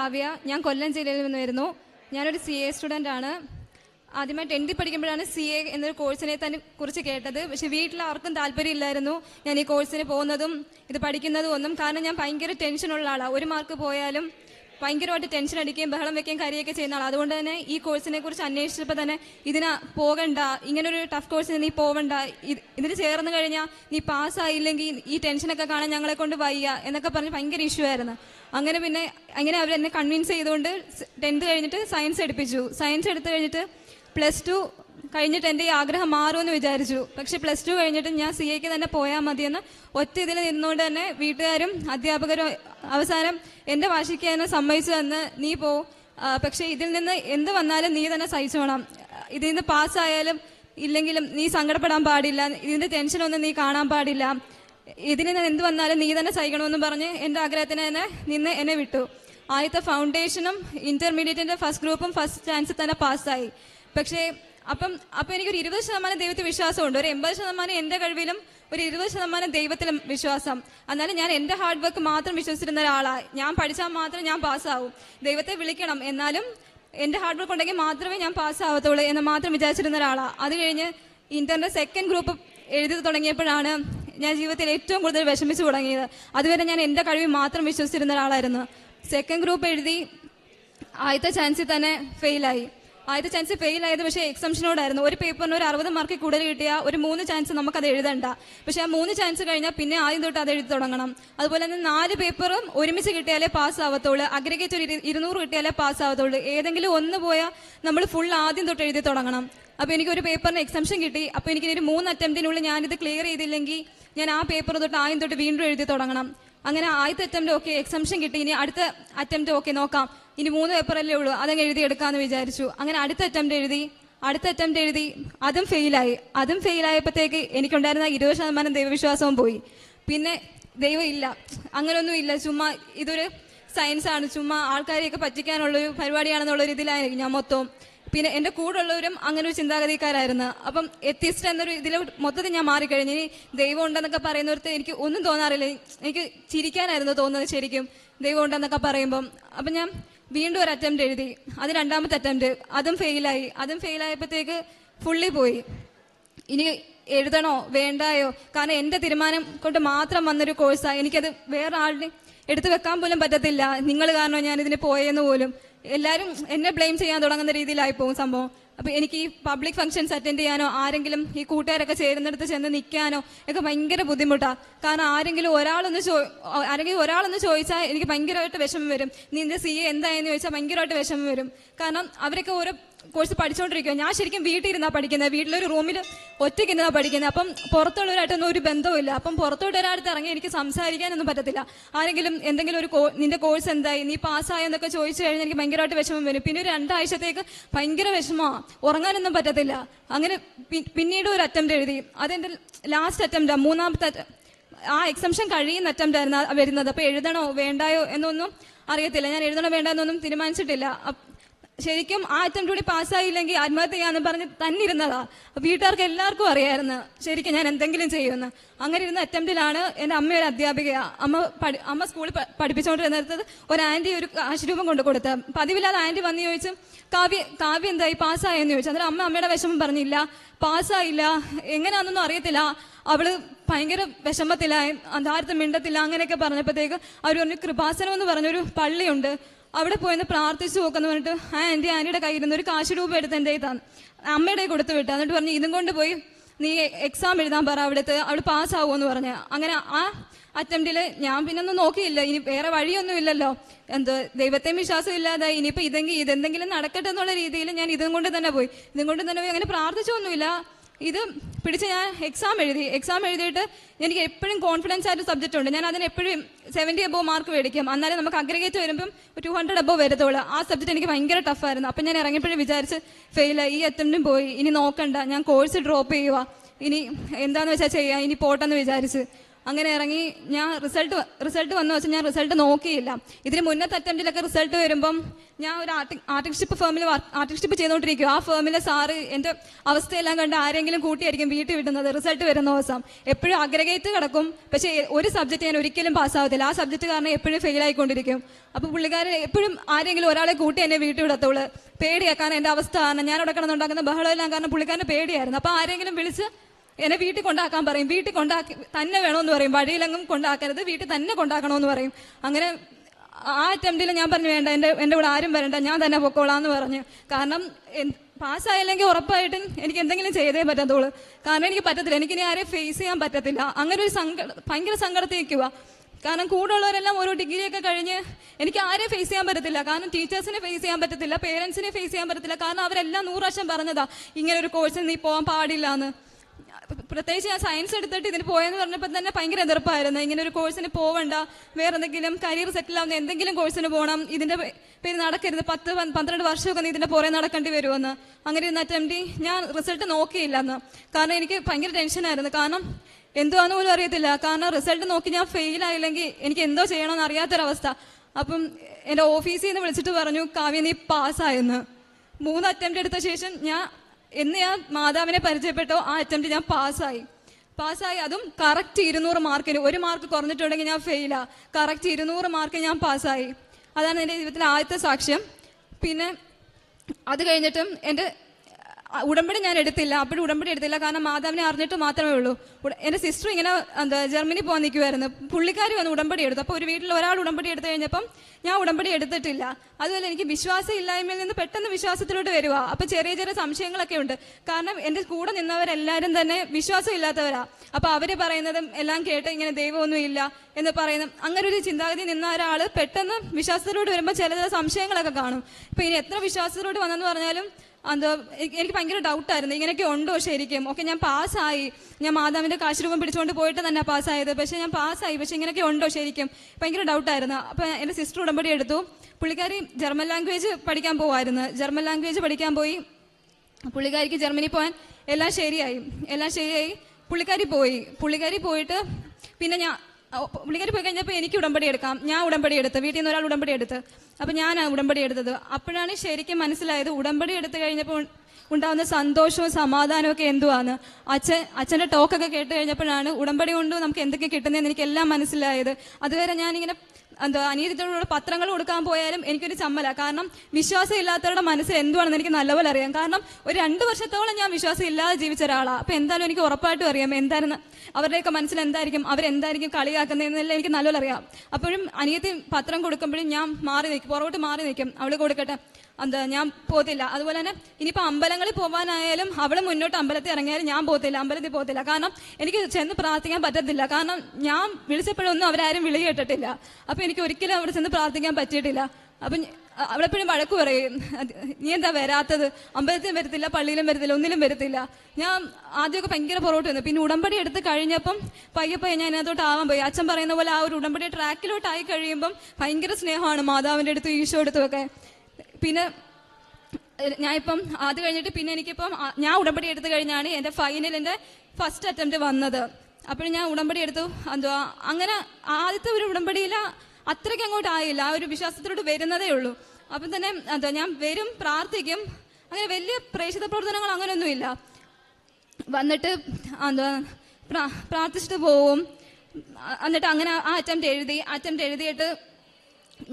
കാവ്യ ഞാൻ കൊല്ലം ജില്ലയിൽ നിന്ന് വരുന്നു. ഞാനൊരു സി എ സ്റ്റുഡന്റ് ആണ്. ആദ്യമായി ടെൻത്തിൽ പഠിക്കുമ്പോഴാണ് സി എ എന്നൊരു കോഴ്സിനെ തന്നെ കുറിച്ച് കേട്ടത്. പക്ഷെ വീട്ടിൽ ആർക്കും താല്പര്യമില്ലായിരുന്നു ഞാൻ ഈ കോഴ്സിന് പോകുന്നതും ഇത് പഠിക്കുന്നതും ഒന്നും. കാരണം ഞാൻ ഭയങ്കര ടെൻഷനുള്ള ആളാണ് ഒരു മാർക്ക് പോയാലും ഭയങ്കരമായിട്ട് ടെൻഷൻ അടിക്കുകയും ബഹളം വെക്കുകയും കാര്യമൊക്കെ ചെയ്യുന്ന ആൾ അതുകൊണ്ട് തന്നെ ഈ കോഴ്സിനെ കുറിച്ച് അന്വേഷിച്ചപ്പോൾ തന്നെ ഇതിന് പോകണ്ട ഇങ്ങനൊരു ടഫ് കോഴ്സിന് നീ പോവണ്ട ഇത് ഇതിന് ചേർന്ന് കഴിഞ്ഞാൽ നീ പാസ്സായില്ലെങ്കിൽ ഈ ടെൻഷനൊക്കെ കാണാൻ ഞങ്ങളെ കൊണ്ട് വയ്യ എന്നൊക്കെ പറഞ്ഞ് ഭയങ്കര ഇഷ്യൂ ആയിരുന്നു. അങ്ങനെ പിന്നെ അങ്ങനെ അവരെന്നെ കൺവിൻസ് ചെയ്തുകൊണ്ട് ടെൻത്ത് കഴിഞ്ഞിട്ട് സയൻസ് എടുപ്പിച്ചു. സയൻസ് എടുത്തു കഴിഞ്ഞിട്ട് പ്ലസ് ടു കഴിഞ്ഞിട്ട് എന്റെ ഈ ആഗ്രഹം മാറുമെന്ന് വിചാരിച്ചു. പക്ഷെ പ്ലസ് ടു കഴിഞ്ഞിട്ട് ഞാൻ സി എക്ക് തന്നെ പോയാൽ മതിയെന്ന് ഒറ്റ ഇതിൽ നിന്നുകൊണ്ട് തന്നെ വീട്ടുകാരും അധ്യാപകരും അവസാനം എന്റെ വാശിക്ക് തന്നെ സമ്മതിച്ചു തന്ന് നീ പോ. പക്ഷെ ഇതിൽ നിന്ന് എന്ത് വന്നാലും നീ തന്നെ സഹിച്ചോണം. ഇതിൽ നിന്ന് പാസ്സായാലും ഇല്ലെങ്കിലും നീ സങ്കടപ്പെടാൻ പാടില്ല. ഇതിന്റെ ടെൻഷനൊന്നും നീ കാണാൻ പാടില്ല. ഇതിൽ നിന്ന് എന്ത് വന്നാലും നീ തന്നെ സഹിക്കണമെന്ന് പറഞ്ഞ് എന്റെ ആഗ്രഹത്തിന് തന്നെ നിന്ന് എന്നെ വിട്ടു. ആദ്യത്തെ ഫൗണ്ടേഷനും ഇന്റർമീഡിയറ്റിന്റെ ഫസ്റ്റ് ഗ്രൂപ്പും ഫസ്റ്റ് ചാൻസ് തന്നെ പാസ്സായി പക്ഷേ അപ്പം അപ്പം എനിക്കൊരു ഇരുപത് ശതമാനം ദൈവത്തിൽ വിശ്വാസമുണ്ട്. ഒരു എൺപത് ശതമാനം എന്റെ കഴിവിലും ഒരു ഇരുപത് ശതമാനം ദൈവത്തിലും വിശ്വാസം. എന്നാലും ഞാൻ എന്റെ ഹാർഡ് വർക്ക് മാത്രം വിശ്വസിച്ചിരുന്ന ഒരാളാണ് ഞാൻ പഠിച്ചാൽ മാത്രം ഞാൻ പാസ്സാവും. ദൈവത്തെ വിളിക്കണം. എന്നാലും എന്റെ ഹാർഡ് വർക്ക് ഉണ്ടെങ്കിൽ മാത്രമേ ഞാൻ പാസ്സാവത്തുള്ളൂ എന്ന് മാത്രം വിചാരിച്ചിരുന്ന ഒരാളാണ് അത് കഴിഞ്ഞ് ഇന്ററിന്റെ സെക്കൻഡ് ഗ്രൂപ്പ് എഴുതി തുടങ്ങിയപ്പോഴാണ് ഞാൻ ജീവിതത്തിൽ ഏറ്റവും കൂടുതൽ വിഷമിച്ചു തുടങ്ങിയത്. അതുവരെ ഞാൻ എന്റെ കഴിവ് മാത്രം വിശ്വസിച്ചിരുന്ന ഒരാളായിരുന്നു. സെക്കൻഡ് ഗ്രൂപ്പ് എഴുതി ആദ്യത്തെ ചാൻസിൽ തന്നെ ഫെയിലായി ആദ്യത്തെ ചാൻസ് ഫെയിൽ ആയത് പക്ഷേ എക്സംഷനോടായിരുന്നു ഒരു പേപ്പറിന് ഒരു അറുപത് മാർക്ക് കൂടുതൽ കിട്ടിയ ഒരു മൂന്ന് ചാൻസ് നമുക്ക് നമുക്കത് എഴുതണ്ട. പക്ഷേ ആ മൂന്ന് ചാൻസ് കഴിഞ്ഞാൽ പിന്നെ ആദ്യം തൊട്ട് അത് എഴുതി തുടങ്ങണം. അതുപോലെ തന്നെ നാല് പേപ്പറും ഒരുമിച്ച് കിട്ടിയാലേ പാസ് ആവത്തുള്ളൂ. അഗ്രഗേറ്റ് ഒരു ഇരുന്നൂറ് കിട്ടിയാലേ പാസ് ആവത്തുള്ളൂ. ഏതെങ്കിലും ഒന്ന് പോയാൽ നമ്മൾ ഫുൾ ആദ്യം തൊട്ട് എഴുതി തുടങ്ങണം. അപ്പോൾ എനിക്ക് ഒരു പേപ്പറിന് എക്സംഷൻ കിട്ടി. അപ്പോൾ എനിക്ക് ഒരു മൂന്ന് അറ്റംപ്റ്റിനുള്ളിൽ ഞാനിത് ക്ലിയർ ചെയ്തില്ലെങ്കിൽ ഞാൻ ആ പേപ്പർ തൊട്ട് ആദ്യം തൊട്ട് വീണ്ടും എഴുതി തുടങ്ങണം. അങ്ങനെ ആദ്യത്തെ അറ്റംപ്റ്റ് ഓക്കെ എക്സംഷൻ കിട്ടി. ഇനി അടുത്ത അറ്റംപ്റ്റ് ഓക്കെ നോക്കാം. ഇനി മൂന്ന് പേപ്പർ അല്ലേ ഉള്ളൂ. അതങ്ങ് എഴുതി എടുക്കാമെന്ന് വിചാരിച്ചു. അങ്ങനെ അടുത്ത അറ്റംപ്റ്റ് എഴുതി. അടുത്ത അറ്റംപ്റ്റ് എഴുതി. അതും ഫെയിലായി അതും ഫെയിലായപ്പോഴത്തേക്ക് എനിക്കുണ്ടായിരുന്ന ഇരുപത് ശതമാനം ദൈവവിശ്വാസവും പോയി. പിന്നെ ദൈവം ഇല്ല. അങ്ങനെയൊന്നും ഇല്ല. ചുമ്മാ ഇതൊരു സയൻസാണ് ചുമ്മാ ആൾക്കാരെയൊക്കെ പറ്റിക്കാനുള്ളൊരു പരിപാടിയാണെന്നുള്ള ഒരു ഇതിലായിരിക്കും ഞാൻ മൊത്തം. പിന്നെ എന്റെ കൂടെയുള്ളവരും അങ്ങനെ ഒരു ചിന്താഗതിക്കാരായിരുന്നു. അപ്പം എത്തിസ്റ്റ് എന്നൊരു ഇതിൽ മൊത്തത്തിൽ ഞാൻ മാറിക്കഴിഞ്ഞു. ഇനി ദൈവം ഉണ്ടെന്നൊക്കെ പറയുന്നവർക്ക് എനിക്ക് ഒന്നും തോന്നാറില്ല. എനിക്ക് ചിരിക്കാനായിരുന്നു തോന്നുന്നത് ശരിക്കും. ദൈവം ഉണ്ടെന്നൊക്കെ പറയുമ്പം. അപ്പം ഞാൻ വീണ്ടും ഒരു അറ്റംപ്റ്റ് എഴുതി. അത് രണ്ടാമത്തെ അറ്റംപ്റ്റ് അതും ഫെയിലായി. അതും ഫെയിലായപ്പോഴത്തേക്ക് ഫുള്ളി പോയി. ഇനി എഴുതണോ? വേണ്ടായോ? കാരണം എന്റെ തീരുമാനം കൊണ്ട് മാത്രം വന്നൊരു കോഴ്സാണ് എനിക്കത് വേറെ ആളുടെ എടുത്തു വെക്കാൻ പോലും പറ്റത്തില്ല. നിങ്ങൾ കാരണം ഞാൻ ഇതിന് പോയെന്ന് പോലും. എല്ലാവരും എന്നെ ബ്ലെയിം ചെയ്യാൻ തുടങ്ങുന്ന രീതിയിലായി പോകും സംഭവം. അപ്പൊ എനിക്ക് ഈ പബ്ലിക് ഫംഗ്ഷൻസ് അറ്റൻഡ് ചെയ്യാനോ ആരെങ്കിലും ഈ കൂട്ടുകാരൊക്കെ ചേരുന്നിടത്ത് ചെന്ന് നിൽക്കാനോ ഒക്കെ ഭയങ്കര ബുദ്ധിമുട്ടാണ് കാരണം ആരെങ്കിലും ഒരാളൊന്ന് ചോ ആരെങ്കിലും ഒരാളൊന്ന് ചോദിച്ചാൽ എനിക്ക് ഭയങ്കരമായിട്ട് വിഷമം വരും. നിന്റെ സി എ എന്തായെന്ന് ചോദിച്ചാൽ ഭയങ്കരമായിട്ട് വിഷമം വരും. കാരണം അവരൊക്കെ ഓരോ കോഴ്സ് പഠിച്ചുകൊണ്ടിരിക്കുക ഞാൻ ശരിക്കും വീട്ടിൽ ഇരുന്നാ പഠിക്കുന്നത് വീട്ടിലൊരു റൂമിൽ ഒറ്റയ്ക്ക് ഇരുന്നാ പഠിക്കുന്നത് അപ്പം പുറത്തുള്ളവരായിട്ടൊന്നും ഒരു ബന്ധവുമില്ല. അപ്പം പുറത്തോട്ട് ഒരാടുത്ത് ഇറങ്ങി എനിക്ക് സംസാരിക്കാനൊന്നും പറ്റത്തില്ല. ആരെങ്കിലും എന്തെങ്കിലും ഒരു നിന്റെ കോഴ്സ് എന്തായി? നീ പാസ്സായെന്നൊക്കെ ചോദിച്ചു കഴിഞ്ഞാൽ എനിക്ക് ഭയങ്കരമായിട്ട് വിഷമം വരും. പിന്നെ ഒരു രണ്ടാഴ്ചത്തേക്ക് ഭയങ്കര വിഷമമാണ് ഉറങ്ങാനൊന്നും പറ്റത്തില്ല. അങ്ങനെ പിന്നീട് ഒരു അറ്റംപ്റ്റ് എഴുതി. അതെന്റെ ലാസ്റ്റ് അറ്റംപ്റ്റാ മൂന്നാമത്തെ ആ എക്സംഷൻ കഴിയുന്ന അറ്റംപ്റ്റ് ആയിരുന്നു വരുന്നത്. അപ്പൊ എഴുതണോ വേണ്ടായോ എന്നൊന്നും അറിയത്തില്ല. ഞാൻ എഴുതണോ വേണ്ട എന്നൊന്നും തീരുമാനിച്ചിട്ടില്ല ശരിക്കും ആ അറ്റംപ്റ്റ് കൂടി പാസ്സായില്ലെങ്കിൽ ആത്മഹത്യ ചെയ്യാന്ന് പറഞ്ഞ് തന്നെ ഇരുന്നതാ വീട്ടുകാർക്ക് എല്ലാവർക്കും അറിയായിരുന്നു ശരിക്കും ഞാൻ എന്തെങ്കിലും ചെയ്യുമെന്ന്. അങ്ങനെ ഇരുന്ന അറ്റംപ്റ്റിലാണ് എന്റെ അമ്മ ഒരു അമ്മ പഠി അമ്മ സ്കൂളിൽ പഠിപ്പിച്ചുകൊണ്ടിരുന്ന പഠിപ്പിച്ചുകൊണ്ടിരുന്നത് ഒരു ആന്റി ഒരു ആശ്രൂപം കൊണ്ട് കൊടുത്ത. പതിവില്ലാതെ ആന്റി വന്ന് ചോദിച്ചു കാവ്യ കാവ്യ എന്തായി? പാസ്സായെന്ന് ചോദിച്ചു. അന്നേരം അമ്മ അമ്മയുടെ വിഷമം പറഞ്ഞില്ല. പാസ്സായില്ല. എങ്ങനെയാണെന്നൊന്നും അറിയത്തില്ല. അവൾ ഭയങ്കര വിഷമത്തിലായി അതാരത്തും മിണ്ടത്തില്ല. അങ്ങനെയൊക്കെ പറഞ്ഞപ്പോഴത്തേക്ക് അവർ പറഞ്ഞു കൃപാസനം എന്ന് പറഞ്ഞൊരു പള്ളിയുണ്ട്. അവിടെ പോയെന്ന് പ്രാർത്ഥിച്ചു നോക്കെന്ന് പറഞ്ഞിട്ട് ആ എന്റെ ആനിയുടെ കയ്യിൽ നിന്ന് ഒരു കാശ് രൂപ എടുത്ത് എന്റെ തന്നു. അമ്മയുടെ കൊടുത്തു വിട്ടു. എന്നിട്ട് പറഞ്ഞു ഇതും കൊണ്ട് പോയി നീ എക്സാം എഴുതാൻ പറ അവിടുത്തെ അവിടെ പാസ്സാവുമെന്ന് പറഞ്ഞു. അങ്ങനെ ആ അറ്റംപ്റ്റിൽ ഞാൻ പിന്നെ ഒന്നും നോക്കിയില്ല. ഇനി വേറെ വഴിയൊന്നും ഇല്ലല്ലോ. എന്തോ ദൈവത്തെ വിശ്വാസം ഇല്ലാതെ ഇനിയിപ്പോ ഇതെങ്കിൽ ഇതെന്തെങ്കിലും നടക്കട്ടെ എന്നുള്ള രീതിയിൽ ഞാൻ ഇതും കൊണ്ട് തന്നെ പോയി. ഇതും കൊണ്ട് തന്നെ പോയി. അങ്ങനെ പ്രാർത്ഥിച്ചൊന്നുമില്ല. ഇത് പിടിച്ച് ഞാൻ എക്സാം എഴുതി. എക്സാം എഴുതിയിട്ട് എനിക്ക് എപ്പോഴും കോൺഫിഡൻസ് ആയിട്ട് സബ്ജക്റ്റ് ഉണ്ട്. ഞാൻ അതിന് എപ്പോഴും സെവന്റി അബോ മാർക്ക് മേടിക്കും. എന്നാലും നമുക്ക് അഗ്രഗേറ്റ് വരുമ്പം ടു ഹൺഡ്രഡ് അബോ വരത്തുള്ളൂ. ആ സബ്ജക്റ്റ് എനിക്ക് ഭയങ്കര ടഫായിരുന്നു അപ്പം ഞാൻ ഇറങ്ങിയപ്പോഴും വിചാരിച്ച് ഫെയിലായി ഈ അറ്റംപ്റ്റും പോയി. ഇനി നോക്കണ്ട. ഞാൻ കോഴ്സ് ഡ്രോപ്പ് ചെയ്യുക ഇനി എന്താണെന്ന് വെച്ചാൽ ചെയ്യുക ഇനി പോട്ടെന്ന് വിചാരിച്ച്. അങ്ങനെ ഇറങ്ങി ഞാൻ റിസൾട്ട് റിസൾട്ട് വന്നു. വെച്ചാൽ ഞാൻ റിസൾട്ട് നോക്കിയില്ല. ഇതിന് മുന്നത്തെ അറ്റംപ്റ്റിലൊക്കെ റിസൾട്ട് വരുമ്പം ഞാൻ ഒരു ആർട്ടി ആർട്ടിഷിപ്പ് ഫേമിൽ ആർട്ടിഷിപ്പ് ചെയ്തുകൊണ്ടിരിക്കും ആ ഫേമിലെ സാറ് എന്റെ അവസ്ഥയെല്ലാം കണ്ട് ആരെങ്കിലും കൂട്ടിയായിരിക്കും വീട്ടിൽ വിടുന്നത് റിസൾട്ട് വരുന്ന ദിവസം. എപ്പോഴും അഗ്രഗേറ്റ് കിടക്കും. പക്ഷേ ഒരു സബ്ജക്റ്റ് ഞാൻ ഒരിക്കലും പാസ്സാവത്തില്ല ആ സബ്ജക്റ്റ് കാരണം എപ്പോഴും ഫെയിൽ ആയിക്കൊണ്ടിരിക്കും. അപ്പോൾ പുള്ളിക്കാരൻ എപ്പോഴും ആരെങ്കിലും ഒരാളെ കൂട്ടി എന്നെ വീട്ടിൽ വിടത്തുള്ളൂ. പേടിയാക്കാൻ എന്റെ അവസ്ഥ കാരണം ഞാൻ അവിടെ കിടന്നുണ്ടാക്കുന്ന ബഹളമെല്ലാം കാരണം പുള്ളിക്കാരന് പേടിയായിരുന്നു. അപ്പോൾ ആരെങ്കിലും വിളിച്ച് എന്നെ വീട്ടിൽ കൊണ്ടാക്കാൻ പറയും. വീട്ടിൽ കൊണ്ടാക്കി തന്നെ വേണമെന്ന് പറയും. വഴിയിലെങ്ങും കൊണ്ടാക്കരുത്. വീട്ടിൽ തന്നെ കൊണ്ടാക്കണമെന്ന് പറയും. അങ്ങനെ ആ അറ്റംപ്റ്റിൽ ഞാൻ പറഞ്ഞു വേണ്ട എന്റെ എന്റെ കൂടെ ആരും വരണ്ട. ഞാൻ തന്നെ പൊക്കോളാന്ന് പറഞ്ഞു. കാരണം പാസ്സായില്ലെങ്കിൽ ഉറപ്പായിട്ടും എനിക്ക് എന്തെങ്കിലും ചെയ്തേ പറ്റത്തുള്ളൂ. കാരണം എനിക്ക് പറ്റത്തില്ല. എനിക്ക് ഇനി ആരെയും ഫേസ് ചെയ്യാൻ പറ്റത്തില്ല. അങ്ങനെ ഒരു സങ്കട ഭയങ്കര സങ്കടത്തിൽ നിൽക്കുക കാരണം കൂടെ ഉള്ളവരെല്ലാം ഓരോ ഡിഗ്രിയൊക്കെ കഴിഞ്ഞ് എനിക്ക് ആരെയും ഫേസ് ചെയ്യാൻ പറ്റത്തില്ല. കാരണം ടീച്ചേഴ്സിനെ ഫേസ് ചെയ്യാൻ പറ്റത്തില്ല. പേരൻസിനെ ഫേസ് ചെയ്യാൻ പറ്റത്തില്ല. കാരണം അവരെല്ലാം നൂറ് വർഷം പറഞ്ഞതാ ഇങ്ങനെ ഒരു കോഴ്സിൽ നീ പോകാൻ പാടില്ല എന്ന് പ്രത്യേകിച്ച് ഞാൻ സയൻസ് എടുത്തിട്ട് ഇതിന് പോയെന്ന് പറഞ്ഞപ്പോൾ തന്നെ ഭയങ്കര എതിർപ്പായിരുന്നു. ഇങ്ങനെ ഒരു കോഴ്സിന് പോവണ്ട വേറെ എന്തെങ്കിലും കരിയർ സെറ്റിൽ ആവുന്ന എന്തെങ്കിലും കോഴ്സിന് പോകണം ഇതിന്റെ പേര് നടക്കരുത് പത്ത് പന്ത്രണ്ട് വർഷമൊക്കെ നീ ഇതിന്റെ പുറകെ നടക്കേണ്ടി വരുമെന്ന് അങ്ങനെ ഇരുന്ന അറ്റംപ്റ്റ് ഞാൻ റിസൾട്ട് നോക്കിയില്ല അന്ന് കാരണം എനിക്ക് ഭയങ്കര ടെൻഷനായിരുന്നു കാരണം എന്തുവാന്ന് പോലും അറിയത്തില്ല. കാരണം റിസൾട്ട് നോക്കി ഞാൻ ഫെയിൽ ആയില്ലെങ്കിൽ എനിക്ക് എന്തോ ചെയ്യണമെന്ന് അറിയാത്തൊരവസ്ഥ. അപ്പം എന്റെ ഓഫീസിൽ നിന്ന് വിളിച്ചിട്ട് പറഞ്ഞു കാവ്യ നീ പാസ്സായെന്ന് മൂന്ന് അറ്റംപ്റ്റ് എടുത്ത ശേഷം ഞാൻ എന്ന് ഞാൻ മാതാവിനെ പരിചയപ്പെട്ടോ? ആ അറ്റംപ്റ്റ് ഞാൻ പാസ്സായി. പാസ്സായി. അതും കറക്റ്റ് ഇരുന്നൂറ് മാർക്കിന്. ഒരു മാർക്ക് കുറഞ്ഞിട്ടുണ്ടെങ്കിൽ ഞാൻ ഫെയിലാ കറക്റ്റ് ഇരുന്നൂറ് മാർക്ക് ഞാൻ പാസ്സായി. അതാണ് എന്റെ ജീവിതത്തിലെ ആദ്യത്തെ സാക്ഷ്യം. പിന്നെ അത് കഴിഞ്ഞിട്ടും എന്റെ ഉടമ്പടി ഞാൻ എടുത്തില്ല. അപ്പോഴും ഉടമ്പടി എടുത്തില്ല. കാരണം മാതാവിനെ അറിഞ്ഞിട്ട് മാത്രമേ ഉള്ളൂ. എന്റെ സിസ്റ്റർ ഇങ്ങനെ എന്താ ജർമ്മനി പോകാൻ നിൽക്കുമായിരുന്നു പുള്ളിക്കാരി വന്ന് ഉടമ്പടി എടുത്തു. അപ്പോൾ ഒരു വീട്ടിൽ ഒരാൾ ഉടമ്പടി എടുത്തു കഴിഞ്ഞപ്പം ഞാൻ ഉടമ്പടി എടുത്തിട്ടില്ല. അതുപോലെ എനിക്ക് വിശ്വാസം ഇല്ലായ്മയിൽ നിന്ന് പെട്ടെന്ന് വിശ്വാസത്തിലോട്ട് വരിക അപ്പം ചെറിയ ചെറിയ സംശയങ്ങളൊക്കെ ഉണ്ട്. കാരണം എന്റെ കൂടെ നിന്നവരെല്ലാവരും തന്നെ വിശ്വാസം ഇല്ലാത്തവരാ. അപ്പോൾ അവർ പറയുന്നതും എല്ലാം കേട്ട് ഇങ്ങനെ ദൈവമൊന്നുമില്ല എന്ന് പറയുന്ന അങ്ങനെ ഒരു ചിന്താഗതി നിന്ന ഒരാൾ പെട്ടെന്ന് വിശ്വാസത്തിലോട്ട് വരുമ്പോൾ ചില ചില സംശയങ്ങളൊക്കെ കാണും. ഇപ്പം ഇനി എത്ര വിശ്വാസത്തിലോട്ട് വന്നെന്ന് പറഞ്ഞാലും അത് എനിക്ക് ഭയങ്കര ഡൗട്ടായിരുന്നു ഇങ്ങനെയൊക്കെ ഉണ്ടോ ശരിക്കും? ഓക്കെ ഞാൻ പാസ്സായി. ഞാൻ മാതാവിന്റെ കാശുരൂപം പിടിച്ചുകൊണ്ട് പോയിട്ട് തന്നെ പാസ്സായത്. പക്ഷേ ഞാൻ പാസ്സായി. പക്ഷേ ഇങ്ങനെയൊക്കെ ഉണ്ടോ ശരിക്കും? ഭയങ്കര ഡൗട്ടായിരുന്നു അപ്പോൾ എന്റെ സിസ്റ്റർ ഉടമ്പടി എടുത്തു. പുള്ളിക്കാരി ജർമ്മൻ ലാംഗ്വേജ് പഠിക്കാൻ പോവായിരുന്നു. ജർമ്മൻ ലാംഗ്വേജ് പഠിക്കാൻ പോയി. പുള്ളിക്കാരിക്ക് ജർമ്മനി പോകാൻ എല്ലാം ശരിയായി. എല്ലാം ശരിയായി. പുള്ളിക്കാരി പോയി. പുള്ളിക്കാരി പോയിട്ട് പിന്നെ ഞാൻ പുള്ളിക്കാരി പോയി കഴിഞ്ഞപ്പോൾ എനിക്ക് ഉടമ്പടി എടുക്കാം. ഞാൻ ഉടമ്പടി എടുത്ത്. വീട്ടിൽ നിന്ന് ഒരാൾ ഉടമ്പടി എടുത്ത്. അപ്പം ഞാൻ ഉടമ്പടി എടുത്തത്. അപ്പോഴാണ് ശരിക്കും മനസ്സിലായത് ഉടമ്പടി എടുത്തു കഴിഞ്ഞപ്പോൾ ഉണ്ടാകുന്ന സന്തോഷവും സമാധാനവും ഒക്കെ എന്തുവാന്ന്. അച്ഛൻ അച്ഛന്റെ ടോക്കൊക്കെ കേട്ട് കഴിഞ്ഞപ്പോഴാണ് ഉടമ്പടി കൊണ്ട് നമുക്ക് എന്തൊക്കെ കിട്ടുന്നതെന്ന് എനിക്ക് എല്ലാം മനസ്സിലായത്. അതുവരെ ഞാനിങ്ങനെ എന്താ അനീതിയോടുള്ള പത്രങ്ങൾ കൊടുക്കാൻ പോയാലും എനിക്കൊരു ചമ്മല. കാരണം വിശ്വാസം ഇല്ലാത്തവരുടെ മനസ്സിൽ എന്തുവാണെന്ന് എനിക്ക് നല്ലപോലെ അറിയാം. കാരണം ഒരു രണ്ട് വർഷത്തോളം ഞാൻ വിശ്വാസം ഇല്ലാതെ ജീവിച്ച ഒരാളാണ് അപ്പം എന്തായാലും എനിക്ക് ഉറപ്പായിട്ടും അറിയാം എന്തായിരുന്നു അവരുടെയൊക്കെ മനസ്സിൽ എന്തായിരിക്കും അവരെന്തായിരിക്കും കളിയാക്കുന്നതെന്നെല്ലാം എനിക്ക് നല്ലപോലെ അറിയാം. അപ്പോഴും അനിയത്തി പത്രം കൊടുക്കുമ്പോഴും ഞാൻ മാറി നിൽക്കും പുറകോട്ട് മാറി നിൽക്കും. അവൾ കൊടുക്കട്ടെ. എന്താ ഞാൻ പോകത്തില്ല. അതുപോലെ തന്നെ ഇനിയിപ്പോൾ അമ്പലങ്ങളിൽ പോകാനായാലും അവൾ മുന്നോട്ട് അമ്പലത്തിൽ ഇറങ്ങിയാലും ഞാൻ പോകത്തില്ല അമ്പലത്തിൽ പോകത്തില്ല. കാരണം എനിക്ക് ചെന്ന് പ്രാർത്ഥിക്കാൻ പറ്റത്തില്ല. കാരണം ഞാൻ വിളിച്ചപ്പോഴൊന്നും അവരാരും വിളി കേട്ടിട്ടില്ല. അപ്പം എനിക്ക് ഒരിക്കലും അവിടെ ചെന്ന് പ്രാർത്ഥിക്കാൻ പറ്റിയിട്ടില്ല. അപ്പം അവിടെ അവളെപ്പോഴും വഴക്ക് പറയും. നീ എന്താ വരാത്തത്? അമ്പലത്തിലും വരത്തില്ല പള്ളിയിലും വരത്തില്ല ഒന്നിലും വരത്തില്ല. ഞാൻ ആദ്യമൊക്കെ ഭയങ്കര പുറകോട്ട് വന്നു. പിന്നെ ഉടമ്പടി എടുത്ത് കഴിഞ്ഞപ്പം പയ്യെ പയ്യെ ഞാൻ അതിനകത്തോട്ട് ആവാൻ പോയി. അച്ഛൻ പറയുന്ന പോലെ ആ ഒരു ഉടമ്പടി ട്രാക്കിലോട്ടായി കഴിയുമ്പം ഭയങ്കര സ്നേഹമാണ് മാതാവിന്റെ അടുത്തും ഈശോ അടുത്തും ഒക്കെ. പിന്നെ ഞാൻ ഇപ്പം അത് കഴിഞ്ഞിട്ട് പിന്നെ എനിക്കിപ്പം ഞാൻ ഉടമ്പടി എടുത്തു കഴിഞ്ഞാണ് എന്റെ ഫൈനലിന്റെ ഫസ്റ്റ് അറ്റംപ്റ്റ് വന്നത്. അപ്പോൾ ഞാൻ ഉടമ്പടി എടുത്തു. എന്തുവാ അങ്ങനെ ആദ്യത്തെ ഒരു ഉടമ്പടിയിൽ അത്രയ്ക്ക് അങ്ങോട്ട് ആയില്ല. ആ ഒരു വിശ്വാസത്തിലോട്ട് വരുന്നതേ ഉള്ളൂ. അപ്പം തന്നെ എന്താ ഞാൻ വരും പ്രാർത്ഥിക്കും. അങ്ങനെ വലിയ പ്രേക്ഷിത പ്രവർത്തനങ്ങൾ അങ്ങനെയൊന്നുമില്ല വന്നിട്ട് എന്താ പ്രാ പ്രാർത്ഥിച്ചിട്ട് പോവും. എന്നിട്ട് അങ്ങനെ ആ അറ്റംപ്റ്റ് എഴുതി. അറ്റംപ്റ്റ് എഴുതിയിട്ട്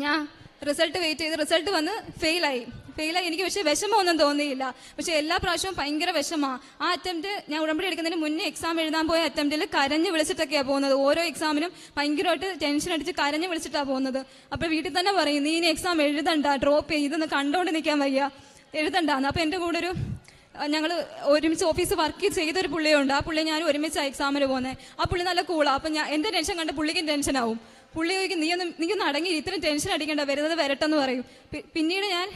ഞാൻ റിസൾട്ട് വെയിറ്റ് ചെയ്ത് റിസൾട്ട് വന്ന് ഫെയിലായി. ഫെയിലായി. എനിക്ക് പക്ഷേ വിഷമമൊന്നും തോന്നിയില്ല. പക്ഷേ എല്ലാ പ്രാവശ്യവും ഭയങ്കര വിഷമമാണ് ആ അറ്റംപ്റ്റ് ഞാൻ ഉടമ്പടി എടുക്കുന്നതിന് മുന്നേ എക്സാം എഴുതാൻ പോയ അറ്റംപ്റ്റിൽ കരഞ്ഞ് വിളിച്ചിട്ടൊക്കെയാണ് പോകുന്നത്. ഓരോ എക്സാമിനും ഭയങ്കരമായിട്ട് ടെൻഷൻ അടിച്ച് കരഞ്ഞ് വിളിച്ചിട്ടാണ് പോകുന്നത്. അപ്പോൾ വീട്ടിൽ തന്നെ പറയും നീ ഇനി എക്സാം എഴുതണ്ട. ഡ്രോപ്പ് ചെയ്ത് ഇതൊന്ന് കണ്ടുകൊണ്ട് നിൽക്കാൻ വയ്യ. എഴുതണ്ടാന്ന്. അപ്പോൾ എന്റെ കൂടെ ഒരു ഞങ്ങൾ ഒരുമിച്ച് ഓഫീസ് വർക്ക് ചെയ്തൊരു പുള്ളിയുണ്ട്. ആ പുള്ളി ഞാൻ ഒരുമിച്ച് എക്സാമിന് പോകുന്നത് ആ പുള്ളി നല്ല കൂളാണ് അപ്പം ഞാൻ എന്റെ ടെൻഷൻ കണ്ട് പുള്ളിക്കും ടെൻഷനാവും പുള്ളി ചോദിക്കും നീ ഒന്ന് നീക്കൊന്ന് അടങ്ങി ഇത്രയും ടെൻഷൻ അടിക്കണ്ട വരുന്നത് വരട്ടെന്ന് പറയും. പിന്നീട് ഞാൻ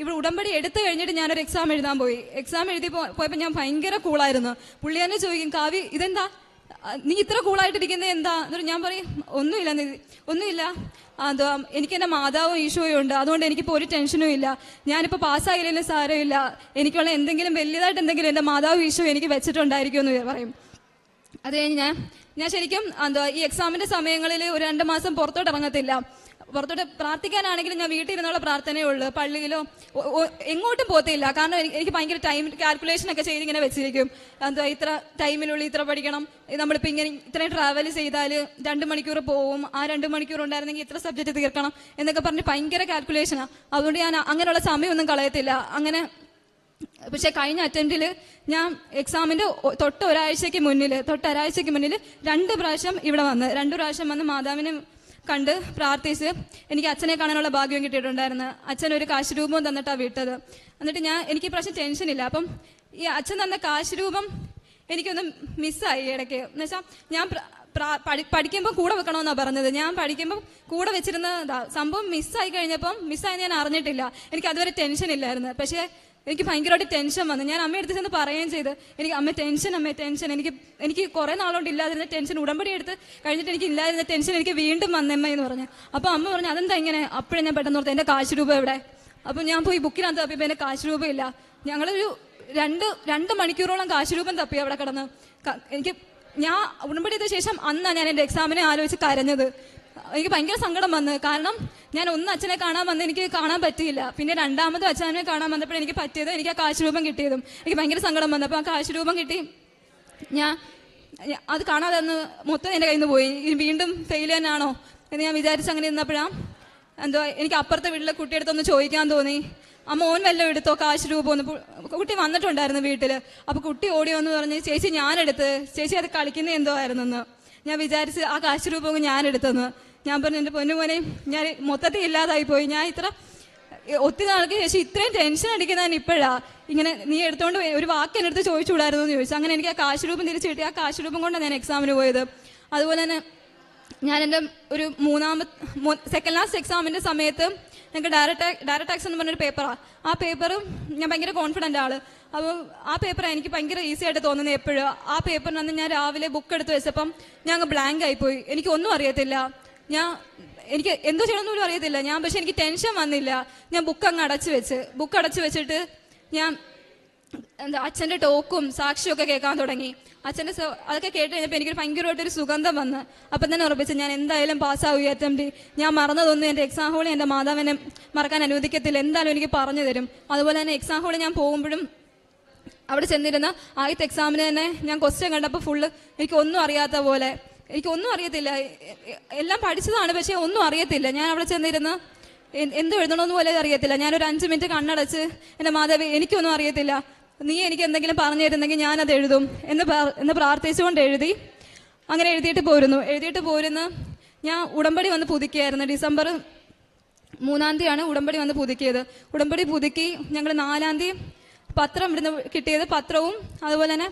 ഇവിടെ ഉടമ്പടി എടുത്തു കഴിഞ്ഞിട്ട് ഞാനൊരു എക്സാം എഴുതാൻ പോയി. എക്സാം എഴുതി പോയപ്പോൾ ഞാൻ ഭയങ്കര കൂളായിരുന്നു പുള്ളി തന്നെ ചോദിക്കും കാവ്യ ഇതെന്താ? നീ ഇത്ര കൂളായിട്ടിരിക്കുന്നത് എന്താ? എന്നിട്ട് ഞാൻ പറയും ഒന്നുമില്ല നിധി, ഒന്നുമില്ല. എന്താ എനിക്ക് എന്റെ മാതാവും ഈശോയും ഉണ്ട്. അതുകൊണ്ട് എനിക്കിപ്പോൾ ഒരു ടെൻഷനും ഇല്ല. ഞാനിപ്പോൾ പാസ്സായില്ലെങ്കിലും സാരമില്ല. എനിക്കുള്ള എന്തെങ്കിലും വലിയതായിട്ട് എന്തെങ്കിലും എന്റെ മാതാവും ഈശോ എനിക്ക് വെച്ചിട്ടുണ്ടായിരിക്കുമെന്ന് പറയും. അത് കഴിഞ്ഞ് ഞാൻ ഞാൻ ശരിക്കും എന്താ ഈ എക്സാമിന്റെ സമയങ്ങളിൽ ഒരു രണ്ട് മാസം പുറത്തോട്ട് ഇറങ്ങത്തില്ല. പുറത്തോട്ട് പ്രാർത്ഥിക്കാനാണെങ്കിലും ഞാൻ വീട്ടിൽ ഇരുന്നുള്ള പ്രാർത്ഥനയേ ഉള്ളൂ. പള്ളിയിലോ എങ്ങോട്ടും പോകത്തില്ല. കാരണം എനിക്ക് എനിക്ക് ഭയങ്കര ടൈം കാൽക്കുലേഷൻ ഒക്കെ ചെയ്ത് ഇങ്ങനെ വെച്ചിരിക്കും. എന്താ ഇത്ര ടൈമിനുള്ളിൽ ഇത്ര പഠിക്കണം. നമ്മളിപ്പോൾ ഇങ്ങനെ ഇത്രയും ട്രാവൽ ചെയ്താൽ രണ്ട് മണിക്കൂർ പോവും. ആ രണ്ട് മണിക്കൂർ ഉണ്ടായിരുന്നെങ്കിൽ ഇത്ര സബ്ജക്റ്റ് തീർക്കണം എന്നൊക്കെ പറഞ്ഞ് ഭയങ്കര കാൽക്കുലേഷനാണ് അതുകൊണ്ട് ഞാൻ അങ്ങനെയുള്ള സമയമൊന്നും കളയത്തില്ല. അങ്ങനെ പക്ഷെ കഴിഞ്ഞ അറ്റംപ്റ്റിൽ ഞാൻ എക്സാമിന്റെ തൊട്ട് ഒരാഴ്ചയ്ക്ക് മുന്നിൽ തൊട്ട് ഒരാഴ്ചയ്ക്ക് മുന്നിൽ രണ്ട് പ്രാവശ്യം ഇവിടെ വന്ന് രണ്ട് പ്രാവശ്യം വന്ന് മാതാവിനെ കണ്ട് പ്രാർത്ഥിച്ച് എനിക്ക് അച്ഛനെ കാണാനുള്ള ഭാഗ്യം കിട്ടിയിട്ടുണ്ടായിരുന്നു. അച്ഛൻ ഒരു കാശ് തന്നിട്ടാണ് വിട്ടത്. എന്നിട്ട് ഞാൻ എനിക്ക് പ്രാവശ്യം ടെൻഷനില്ല അപ്പം ഈ അച്ഛൻ തന്ന കാശ് രൂപം എനിക്കൊന്ന് മിസ്സായി ഇടയ്ക്ക്. എന്നുവെച്ചാൽ ഞാൻ പ്ര- പ്രാ- പഠി- പഠിക്കുമ്പോൾ കൂടെ വെക്കണമെന്നാണ് പറഞ്ഞത്. ഞാൻ പഠിക്കുമ്പോൾ കൂടെ വെച്ചിരുന്നതാ സംഭവം മിസ്സായി കഴിഞ്ഞപ്പം മിസ്സായി ഞാൻ അറിഞ്ഞിട്ടില്ല. എനിക്ക് അതുവരെ ടെൻഷൻ ഇല്ലായിരുന്നു. പക്ഷേ എനിക്ക് ഭയങ്കരമായിട്ട് ടെൻഷൻ വന്നു. ഞാൻ അമ്മയെടുത്ത് ചെന്ന് പറയുകയും ചെയ്ത് എനിക്ക് അമ്മ ടെൻഷൻ അമ്മ ടെൻഷൻ എനിക്ക് എനിക്ക് കുറേ നാളുകൊണ്ട് ഇല്ലാതിരുന്ന ടെൻഷൻ ഉടമ്പടി എടുത്ത് കഴിഞ്ഞിട്ട് എനിക്ക് ഇല്ലാതിരുന്ന ടെൻഷൻ എനിക്ക് വീണ്ടും വന്നമ്മ എന്ന് പറഞ്ഞു. അപ്പോൾ അമ്മ പറഞ്ഞു അതെന്താ ഇങ്ങനെ? അപ്പോഴേ ഞാൻ പെട്ടെന്ന് ഓർത്ത് എന്റെ കാശ് രൂപ എവിടെ? അപ്പോൾ ഞാൻ പോയി ബുക്കിനകത്ത് തപ്പിയപ്പോൾ എന്റെ കാശ് രൂപ ഇല്ല. ഞങ്ങളൊരു രണ്ട് രണ്ട് മണിക്കൂറോളം കാശ് രൂപം തപ്പി അവിടെ കിടന്ന്. എനിക്ക് ഞാൻ ഉടമ്പടി ചെയ്ത ശേഷം അന്നാണ് ഞാൻ എന്റെ എക്സാമിനെ ആലോചിച്ച് കരഞ്ഞത്. എനിക്ക് ഭയങ്കര സങ്കടം വന്നു. കാരണം ഞാൻ ഒന്ന് അച്ഛനെ കാണാൻ വന്ന് എനിക്ക് കാണാൻ പറ്റിയില്ല. പിന്നെ രണ്ടാമതും അച്ഛനെ കാണാൻ വന്നപ്പോൾ എനിക്ക് പറ്റിയത്. എനിക്ക് ആ കാശ് രൂപം കിട്ടിയതും. എനിക്ക് ഭയങ്കര സങ്കടം വന്നു. അപ്പോൾ ആ കാശ് രൂപം കിട്ടി. ഞാൻ അത് കാണാതെ അന്ന് മൊത്തം എന്റെ കയ്യിൽ നിന്ന് പോയി വീണ്ടും ഫെയിൽ തന്നെയാണോ എന്ന് ഞാൻ വിചാരിച്ച് അങ്ങനെ ഇരുന്നപ്പോഴാണ് എന്തോ എനിക്ക് അപ്പുറത്തെ വീട്ടിലെ കുട്ടിയെടുത്തൊന്ന് ചോദിക്കാൻ തോന്നി. അമ്മ ഓൻ വല്ലതും എടുത്തോ കാശ് രൂപം ഒന്ന് കുട്ടി വന്നിട്ടുണ്ടായിരുന്നു വീട്ടിൽ അപ്പോൾ കുട്ടി ഓടി വന്ന് പറഞ്ഞ് ചേച്ചി ഞാനെടുത്ത്. ചേച്ചി അത് കളിക്കുന്ന എന്തോ ആയിരുന്നെന്ന് ഞാൻ വിചാരിച്ച് ആ കാശ് രൂപ ഞാൻ എടുത്തെന്ന് ഞാൻ പറഞ്ഞു എന്റെ പൊന്നു മോനെ ഞാൻ മൊത്തത്തിൽ ഇല്ലാതായി പോയി. ഞാൻ ഇത്ര ഒത്തിരി നാൾക്ക് ശേഷം ഇത്രയും ടെൻഷൻ അടിക്കുന്നതാണ് ഇപ്പോഴാ. ഇങ്ങനെ നീ എടുത്തോണ്ട് ഒരു വാക്ക് എന്റെ അടുത്ത് ചോദിച്ചുകൂടായിരുന്നു എന്ന് ചോദിച്ചു. അങ്ങനെ എനിക്ക് ആ കാശ് രൂപം തിരിച്ചു കിട്ടി. ആ കാശ് രൂപം കൊണ്ടാണ് ഞാൻ എക്സാമിന് പോയത്. അതുപോലെ തന്നെ ഞാൻ എന്റെ ഒരു മൂന്നാമത്തെ സെക്കൻഡ് ലാസ്റ്റ് എക്സാമിന്റെ സമയത്ത് ഞങ്ങൾക്ക് ഡയറക്ട് ഡയറക്ട് ടാക്സ് എന്ന് പറഞ്ഞൊരു പേപ്പറാണ് ആ. പേപ്പറും ഞാൻ ഭയങ്കര കോൺഫിഡന്റ് ആൾ അപ്പോൾ ആ പേപ്പർ എനിക്ക് ഭയങ്കര ഈസി ആയിട്ട് തോന്നുന്നത് എപ്പോഴും. ആ പേപ്പറിനന്ന് ഞാൻ രാവിലെ ബുക്ക് എടുത്ത് വെച്ചപ്പം ഞാൻ ബ്ലാങ്ക് ആയിപ്പോയി. എനിക്കൊന്നും അറിയത്തില്ല. ഞാൻ എനിക്ക് എന്തോ ചെയ്യണമെന്ന് പോലും അറിയത്തില്ല. ഞാൻ പക്ഷെ എനിക്ക് ടെൻഷൻ വന്നില്ല. ഞാൻ ബുക്ക് അങ്ങ് അടച്ചു വെച്ച്. ബുക്ക് അടച്ചു വെച്ചിട്ട് ഞാൻ എന്താ അച്ഛന്റെ ടോക്കും സാക്ഷിയും ഒക്കെ കേൾക്കാൻ തുടങ്ങി. അച്ഛന്റെ അതൊക്കെ കേട്ട് കഴിഞ്ഞപ്പോൾ എനിക്കൊരു ഭയങ്കരമായിട്ടൊരു സുഗന്ധം വന്ന്. അപ്പം തന്നെ ഉറപ്പിച്ച് ഞാൻ എന്തായാലും പാസ്സാവുക അറ്റംപ്റ്റ് ഞാൻ മറന്നതൊന്നും എന്റെ എക്സാം ഹോളിൽ എന്റെ മാതാവിനെ മറക്കാൻ അനുവദിക്കത്തില്ല. എന്തായാലും എനിക്ക് പറഞ്ഞു തരും. അതുപോലെ തന്നെ എക്സാം ഹോളിൽ ഞാൻ പോകുമ്പോഴും അവിടെ ചെന്നിരുന്ന ആദ്യത്തെ എക്സാമിന് തന്നെ ഞാൻ ക്വസ്റ്റ്യൻ കണ്ടപ്പോൾ ഫുള്ള് എനിക്ക് ഒന്നും അറിയാത്ത പോലെ. എനിക്കൊന്നും അറിയത്തില്ല. എല്ലാം പഠിച്ചതാണ് പക്ഷേ ഒന്നും അറിയത്തില്ല. ഞാൻ അവിടെ ചെന്നിരുന്ന് എന്ത് എഴുതണമെന്ന് പോലെ അറിയത്തില്ല. ഞാനൊരു അഞ്ച് മിനിറ്റ് കണ്ണടച്ച് എന്റെ മാതാവി എനിക്കൊന്നും അറിയത്തില്ല. നീ എനിക്ക് എന്തെങ്കിലും പറഞ്ഞു തരുന്നെങ്കിൽ ഞാനത് എഴുതും എന്ന് എന്ന് പ്രാർത്ഥിച്ചുകൊണ്ട് എഴുതി അങ്ങനെ എഴുതിയിട്ട് പോരുന്നു. എഴുതിയിട്ട് പോരുന്ന ഞാൻ ഉടമ്പടി വന്ന് പുതുക്കിയായിരുന്നു. ഡിസംബർ മൂന്നാം തീയതിയാണ് ഉടമ്പടി വന്ന് പുതുക്കിയത്. ഉടമ്പടി പുതുക്കി ഞങ്ങൾ നാലാം തീയതി പത്രം ഇവിടുന്ന് കിട്ടിയത് പത്രവും അതുപോലെ തന്നെ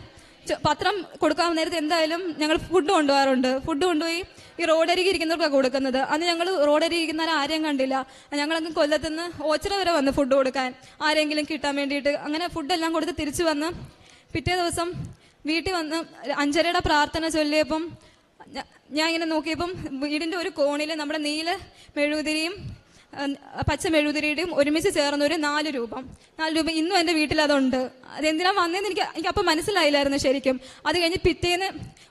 പത്രം കൊടുക്കാൻ നേരത്തെ എന്തായാലും ഞങ്ങൾ ഫുഡ് കൊണ്ടുപോകാറുണ്ട്. ഫുഡ് കൊണ്ടുപോയി ഈ റോഡരികി ഇരിക്കുന്നവർക്കാണ് കൊടുക്കുന്നത്. അന്ന് ഞങ്ങൾ റോഡരികി ഇരിക്കുന്നവരെ ആരെയും കണ്ടില്ല. ഞങ്ങളങ്ങ് കൊല്ലത്തുനിന്ന് ഓച്ചിറ വരെ വന്ന് ഫുഡ് കൊടുക്കാൻ ആരെങ്കിലും കിട്ടാൻ വേണ്ടിയിട്ട് അങ്ങനെ ഫുഡെല്ലാം കൊടുത്ത് തിരിച്ചു വന്ന് പിറ്റേ ദിവസം വീട്ടിൽ വന്ന് അഞ്ചരയുടെ പ്രാർത്ഥന ചൊല്ലിയപ്പം ഞാൻ ഇങ്ങനെ നോക്കിയപ്പം വീടിന്റെ ഒരു കോണിൽ നമ്മുടെ നീല മെഴുകുതിരിയും ഉം, പച്ച മെഴുകുതിരിയുടെയും ഒരുമിച്ച് ചേർന്ന ഒരു നാല് രൂപം. നാല് രൂപ ഇന്നും എന്റെ വീട്ടിൽ അതുണ്ട് അതെന്തിനാ വന്നതെന്ന് എനിക്ക് എനിക്ക് അപ്പം മനസ്സിലായില്ലായിരുന്നു ശരിക്കും. അത് കഴിഞ്ഞ് പിറ്റേന്ന്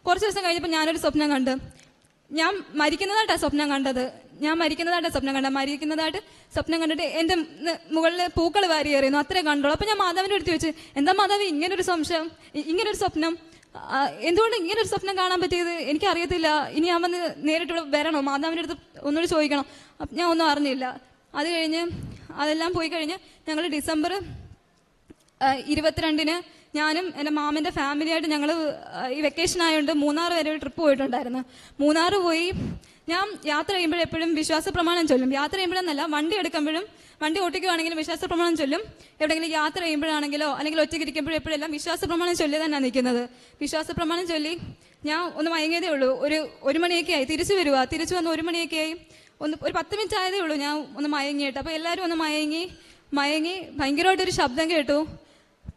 കുറച്ച് ദിവസം കഴിഞ്ഞപ്പോൾ ഞാനൊരു സ്വപ്നം കണ്ട്. ഞാൻ മരിക്കുന്നതായിട്ടാണ് സ്വപ്നം കണ്ടത്. ഞാൻ മരിക്കുന്നതായിട്ട് സ്വപ്നം കണ്ടത്. മരിക്കുന്നതായിട്ട് സ്വപ്നം കണ്ടിട്ട് എന്റെ മുകളിൽ പൂക്കൾ വാരി എറിയുന്നു. അത്രേ കണ്ടുള്ളൂ അപ്പം ഞാൻ മാതാവിന്റെ അടുത്ത് ചോദിച്ചു എന്താ മാതാവ് ഇങ്ങനൊരു സംശയം? ഇങ്ങനൊരു സ്വപ്നം? ആ, ഇങ്ങനെ ഒരു സ്വപ്നം കാണാൻ പറ്റിയത്? എനിക്ക് അറിയത്തില്ല ഇനി ഞാൻ നേരിട്ട് ഇവിടെ വരണോ? മാതാവിന്റെ അടുത്ത് ഒന്നുകൂടി ചോദിക്കണം? അപ്പം ഞാൻ ഒന്നും അറിഞ്ഞില്ല. അത് കഴിഞ്ഞ് അതെല്ലാം പോയി കഴിഞ്ഞ് ഞങ്ങൾ ഡിസംബർ ഇരുപത്തിരണ്ടിന് ഞാനും എന്റെ മാമന്റെ ഫാമിലിയായിട്ട് ഞങ്ങൾ ഈ വെക്കേഷൻ ആയതുകൊണ്ട് മൂന്നാർ വരെ ഒരു ട്രിപ്പ് പോയിട്ടുണ്ടായിരുന്നു. മൂന്നാർ പോയി ഞാൻ യാത്ര ചെയ്യുമ്പോഴും എപ്പോഴും വിശ്വാസ പ്രമാണം ചൊല്ലും. യാത്ര ചെയ്യുമ്പോഴെന്നല്ല വണ്ടി എടുക്കുമ്പോഴും വണ്ടി ഓട്ടിക്കുവാണെങ്കിലും വിശ്വാസ പ്രമാണം ചൊല്ലും. എവിടെയെങ്കിലും യാത്ര ചെയ്യുമ്പോഴാണെങ്കിലോ അല്ലെങ്കിൽ ഒറ്റയ്ക്ക് ഇരിക്കുമ്പോഴും എപ്പോഴെല്ലാം വിശ്വാസ പ്രമാണം ചൊല്ലി തന്നെയാണ് നിൽക്കുന്നത്. വിശ്വാസ പ്രമാണം ചൊല്ലി ഞാൻ ഒന്ന് മയങ്ങിയതേ ഉള്ളൂ. ഒരു ഒരു മണിയൊക്കെ ആയി തിരിച്ചു വരുക തിരിച്ചു വന്ന് ഒരു മണിയൊക്കെ ആയി ഒന്ന് ഒരു പത്ത് മിനിറ്റ് ആയതേ ഉള്ളൂ ഞാൻ ഒന്ന് മയങ്ങിയിട്ട്. അപ്പോൾ എല്ലാവരും ഒന്ന് മയങ്ങി മയങ്ങി ഭയങ്കരമായിട്ടൊരു ശബ്ദം കേട്ടു.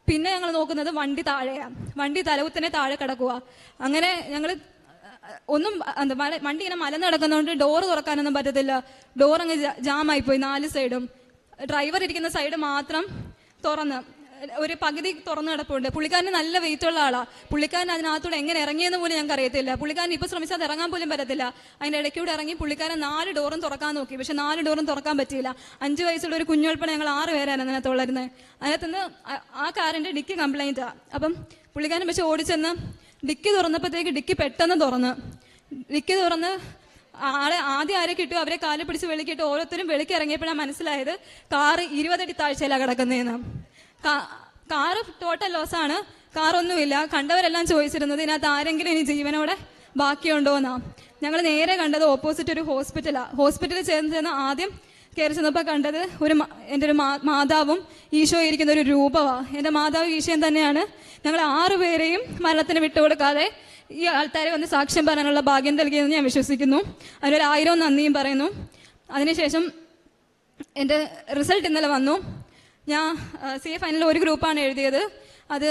പിന്നെ ഞങ്ങൾ നോക്കുന്നത് വണ്ടി താഴെയാണ് വണ്ടി തലകുത്തനെ താഴെ കിടക്കുക അങ്ങനെ ഞങ്ങൾ ഒന്നും എന്താ മല- വണ്ടി ഇങ്ങനെ മലന്ന് കിടക്കുന്നതുകൊണ്ട് ഡോറ് തുറക്കാനൊന്നും പറ്റത്തില്ല. ഡോർ അങ്ങ് ജാമായി പോയി നാല് സൈഡും ഡ്രൈവർ ഇരിക്കുന്ന സൈഡ് മാത്രം തുറന്ന്. ഒരു പകുതി തുറന്നു കിടപ്പുണ്ട്. പുള്ളിക്കാരന് നല്ല വെയിറ്റ് ഉള്ള ആളാ. പുള്ളിക്കാരൻ അതിനകത്തൂടെ എങ്ങനെ ഇറങ്ങിയെന്ന് പോലും ഞങ്ങൾക്ക് അറിയത്തില്ല. പുള്ളിക്കാരൻ ഇപ്പൊ ശ്രമിച്ചാൽ അത് ഇറങ്ങാൻ പോലും പറ്റത്തില്ല. അതിന്റെ ഇടയ്ക്കൂടെ ഇറങ്ങി പുള്ളിക്കാരൻ നാല് ഡോറും തുറക്കാൻ നോക്കി. പക്ഷെ നാല് ഡോറും തുറക്കാൻ പറ്റിയില്ല. അഞ്ച് വയസ്സുള്ള ഒരു കുഞ്ഞുൾപ്പെടെ ഞങ്ങൾ ആറ് പേരാണ് അതിനകത്തുള്ളായിരുന്നത് അതിനകത്തുനിന്ന് ആ- കാറിന്റെ ഡിക്കി ആ. അപ്പം പുള്ളിക്കാരൻ പക്ഷെ ഓടിച്ചെന്ന് ഡിക്കി തുറന്നപ്പോഴത്തേക്ക് ഡിക്കി പെട്ടെന്ന് തുറന്ന്. ഡിക്കി തുറന്ന് ആളെ ആദ്യം ആരെ കിട്ടും അവരെ കാൽ പിടിച്ച് വെളിക്കിട്ട് ഓരോരുത്തരും വെളിക്ക് ഇറങ്ങിയപ്പോഴാണ് മനസ്സിലായത് കാറ് ഇരുപതടി താഴ്ചയിലാണ് കിടക്കുന്നതെന്ന് കാറ് ടോട്ടൽ ലോസാണ് കാറൊന്നുമില്ല. കണ്ടവരെല്ലാം ചോദിച്ചിരുന്നത് ഇതിനകത്ത് ആരെങ്കിലും ഇനി ജീവനോടെ ബാക്കിയുണ്ടോന്നാ. ഞങ്ങൾ നേരെ കണ്ടത് ഓപ്പോസിറ്റ് ഒരു ഹോസ്പിറ്റലാണ് ഹോസ്പിറ്റലിൽ ചേർന്ന് ചെന്ന് ആദ്യം കയറി ചെന്നപ്പോൾ കണ്ടത് ഒരു എന്റെ ഒരു മാതാവും ഈശോ ഇരിക്കുന്ന ഒരു രൂപമാണ് എന്റെ മാതാവ് ഈശോയും തന്നെയാണ്. ഞങ്ങൾ ആറുപേരെയും മരണത്തിന് വിട്ടുകൊടുക്കാതെ ഈ ആൾക്കാരെ വന്ന് സാക്ഷ്യം പറയാനുള്ള ഭാഗ്യം നൽകിയെന്ന് ഞാൻ വിശ്വസിക്കുന്നു. അതിനൊരു ആയിരവും നന്ദിയും പറയുന്നു. അതിനുശേഷം എന്റെ റിസൾട്ട് ഇന്നലെ വന്നു. ഞാൻ സി എ ഫൈനലിൽ ഒരു ഗ്രൂപ്പാണ് എഴുതിയത്. അത്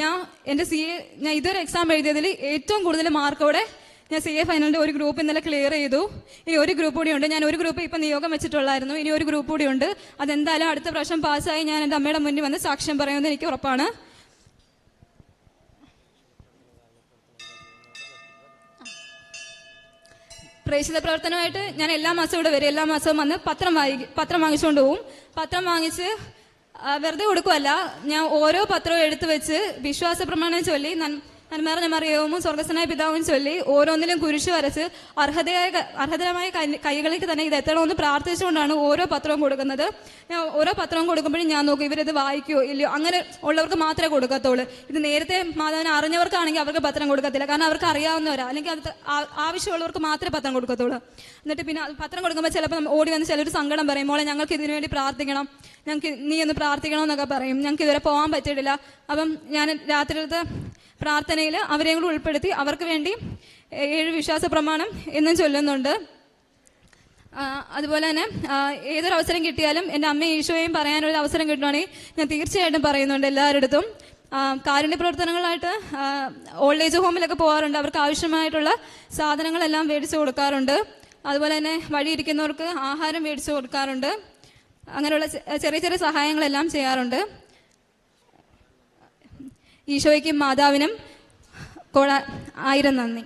ഞാൻ എന്റെ സി എ ഞാൻ ഇതൊരു എക്സാം എഴുതിയതിൽ ഏറ്റവും കൂടുതൽ മാർക്കോടെ ഞാൻ സി എ ഫൈനലിന്റെ ഒരു ഗ്രൂപ്പ് ഇന്നലെ ക്ലിയർ ചെയ്തു. ഇനി ഒരു ഗ്രൂപ്പ് കൂടി ഉണ്ട്. ഞാൻ ഒരു ഗ്രൂപ്പ് ഇപ്പം നിയോഗം വെച്ചിട്ടുള്ളായിരുന്നു. ഇനി ഒരു ഗ്രൂപ്പ് കൂടി ഉണ്ട്. അതെന്തായാലും അടുത്ത പ്രാവശ്യം പാസ്സായി ഞാൻ എന്റെ അമ്മയുടെ മുന്നിൽ വന്ന് സാക്ഷ്യം പറയുമെന്ന് എനിക്ക് ഉറപ്പാണ്. പ്രേക്ഷിത പ്രവർത്തനമായിട്ട് ഞാൻ എല്ലാ മാസവും ഇവിടെ വരും. എല്ലാ മാസവും വന്ന് പത്രം വായി പത്രം വാങ്ങിച്ചുകൊണ്ട് പോവും. പത്രം വാങ്ങിച്ച് വെറുതെ കൊടുക്കുമല്ല ഞാൻ ഓരോ പത്രവും എടുത്തു വെച്ച് വിശ്വാസ പ്രമാണം ചൊല്ലി നന്മറിഞ്ഞ മറിയവും സ്വർഗസ്വനായ പിതാവും ചൊല്ലി ഓരോന്നിലും കുരിശു വരച്ച് അർഹതയായ അർഹതരമായ കൈകളിലേക്ക് തന്നെ ഇത് എത്തണമെന്ന് പ്രാർത്ഥിച്ചുകൊണ്ടാണ് ഓരോ പത്രവും കൊടുക്കുന്നത്. ഞാൻ ഓരോ പത്രവും കൊടുക്കുമ്പോഴും ഞാൻ നോക്കും ഇവരിത് വായിക്കുമോ ഇല്ലയോ അങ്ങനെ ഉള്ളവർക്ക് മാത്രമേ കൊടുക്കത്തുള്ളൂ. ഇത് നേരത്തെ മാതാവിനെ അറിഞ്ഞവർക്കാണെങ്കിൽ അവർക്ക് പത്രം കൊടുക്കത്തില്ല. കാരണം അവർക്ക് അറിയാവുന്നവരാ. അല്ലെങ്കിൽ അത് ആവശ്യമുള്ളവർക്ക് മാത്രമേ പത്രം കൊടുക്കത്തുള്ളൂ. എന്നിട്ട് പിന്നെ പത്രം കൊടുക്കുമ്പോൾ ചിലപ്പോൾ ഓടി വന്ന് ചിലർ സങ്കടം പറയും മോളെ ഞങ്ങൾക്ക് ഇതിനു വേണ്ടി പ്രാർത്ഥിക്കണം. ഞങ്ങൾക്ക് നീ ഒന്ന് പ്രാർത്ഥിക്കണം എന്നൊക്കെ പറയും. ഞങ്ങൾക്ക് ഇതുവരെ പോകാൻ പറ്റിയിട്ടില്ല. അപ്പം ഞാൻ രാത്രിയിലത്തെ പ്രാർത്ഥനയിൽ അവരെ ഉൾപ്പെടുത്തി അവർക്ക് വേണ്ടി ഏഴ് വിശ്വാസ പ്രമാണം എന്നും ചൊല്ലുന്നുണ്ട്. അതുപോലെ തന്നെ ഏതൊരു അവസരം കിട്ടിയാലും എന്റെ അമ്മയും ഈശോയും പറയാനൊരു അവസരം കിട്ടുവാണെങ്കിൽ ഞാൻ തീർച്ചയായിട്ടും പറയുന്നുണ്ട് എല്ലാവരുടെടുത്തും. കാരുണ്യ പ്രവർത്തനങ്ങളായിട്ട് ഓൾഡ് ഏജ് ഹോമിലൊക്കെ പോകാറുണ്ട് അവർക്ക് ആവശ്യമായിട്ടുള്ള സാധനങ്ങളെല്ലാം മേടിച്ചു കൊടുക്കാറുണ്ട്. അതുപോലെ തന്നെ വഴിയിരിക്കുന്നവർക്ക് ആഹാരം മേടിച്ചു കൊടുക്കാറുണ്ട്. അങ്ങനെയുള്ള ചെറിയ ചെറിയ സഹായങ്ങളെല്ലാം ചെയ്യാറുണ്ട്. ഈശോയ്ക്കും മാതാവിനും കോള ആയിരം നന്ദി.